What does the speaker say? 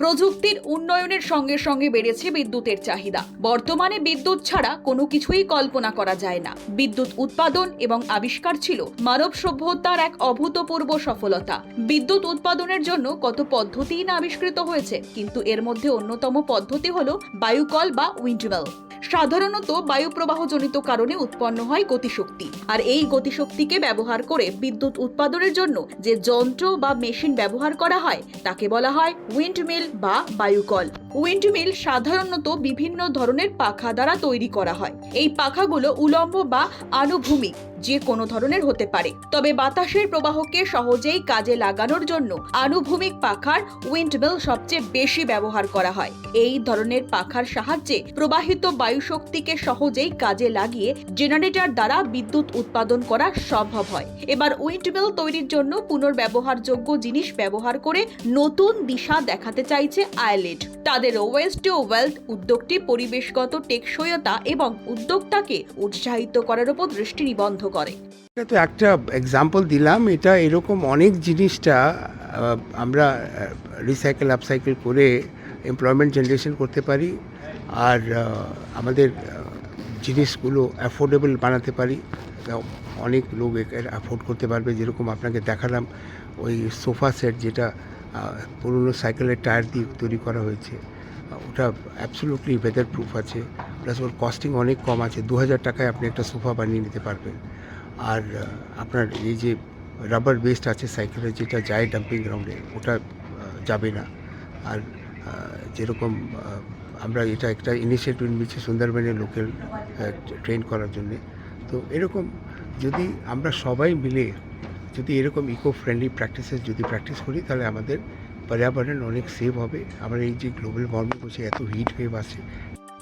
প্রযুক্তির উন্নয়নের সঙ্গে সঙ্গে বেড়েছে বিদ্যুতের চাহিদা। বর্তমানে বিদ্যুৎ ছাড়া কোনো কিছুই কল্পনা করা যায় না। বিদ্যুৎ উৎপাদন এবং আবিষ্কার ছিল মানব সভ্যতার এক অভূতপূর্ব সফলতা। বিদ্যুৎ উৎপাদনের জন্য কত পদ্ধতিই না আবিষ্কৃত হয়েছে, কিন্তু এর মধ্যে অন্যতম পদ্ধতি হল বায়ুকল বা উইন্ডমিল সাধারণত বায়ু প্রবাহজনিত কারণে উৎপন্ন হয় গতিশক্তি। আর এই গতিশক্তিকে ব্যবহার করে বিদ্যুৎ উৎপাদনের জন্য যে যন্ত্র বা মেশিন ব্যবহার করা হয়, তাকে বলা হয় উইন্ডমিল বা বায়ুকল। উইন্ডমিল সাধারণত বিভিন্ন ধরনের পাখা দ্বারা তৈরি করা হয়। এই পাখাগুলো উলম্ব বা আনুভূমিক। যে কোনো ধরনের হতে পারে। তবে বাতাসের প্রবাহকে সহজেই কাজে লাগানোর জন্য আনুভূমিক পাখার উইন্ডমিল সবচেয়ে বেশি ব্যবহার করা হয়। এই ধরনের পাখার সাহায্যে প্রবাহিত বায়ু শক্তিকে সহজেই কাজে লাগিয়ে জেনারেটর দ্বারা বিদ্যুৎ উৎপাদন করা সম্ভব হয়। এবার উইন্ডমিল তৈরির জন্য পুনর্ব্যবহারযোগ্য জিনিস ব্যবহার করে নতুন দিশা দেখাতে চাইছে আইলেট তাদের ওয়েস্ট ওয়েলথ উদ্যোগটি পরিবেশগত টেকসইতা এবং উদ্যোক্তাকে উৎসাহিত করার উপর দৃষ্টি নিবন্ধ করে। এটা তো একটা এক্সাম্পল দিলাম, এটা এরকম অনেক জিনিসটা আমরা রিসাইকেল আপসাইকেল করে এমপ্লয়মেন্ট জেনারেশন করতে পারি আর আমাদের জিনিসগুলো অ্যাফোর্ডেবল বানাতে পারি। অনেক লোক অ্যাফোর্ড করতে পারবে, যেরকম আপনাকে দেখালাম ওই সোফা সেট যেটা পুরনো সাইকেলের টায়ার দিয়ে তৈরি করা হয়েছে। ওটা অ্যাবসোলুটলি ওয়েদার প্রুফ আছে। প্লাস ওর কস্টিং অনেক কম আছে। দু হাজার টাকায় আপনি একটা সোফা বানিয়ে নিতে পারবেন। আর আপনার এই যে রাবার বেস্ট আছে সাইকেলের যেটা যায় ডাম্পিং গ্রাউন্ডে ওটা যাবে না। আর যেরকম আমরা এটা একটা ইনিশিয়েটিভ নিচ্ছি সুন্দরবনের লোকেল ট্রেন করার জন্যে। তো এরকম যদি আমরা সবাই মিলে যদি এরকম ইকো ফ্রেন্ডলি প্র্যাকটিসেস যদি প্র্যাকটিস করি, তাহলে আমাদের পর্যাবরণ অনেক সেভ হবে। আমরা এই যে গ্লোবাল ওয়ার্মিং হচ্ছে, এত হিট ওয়েভ আছে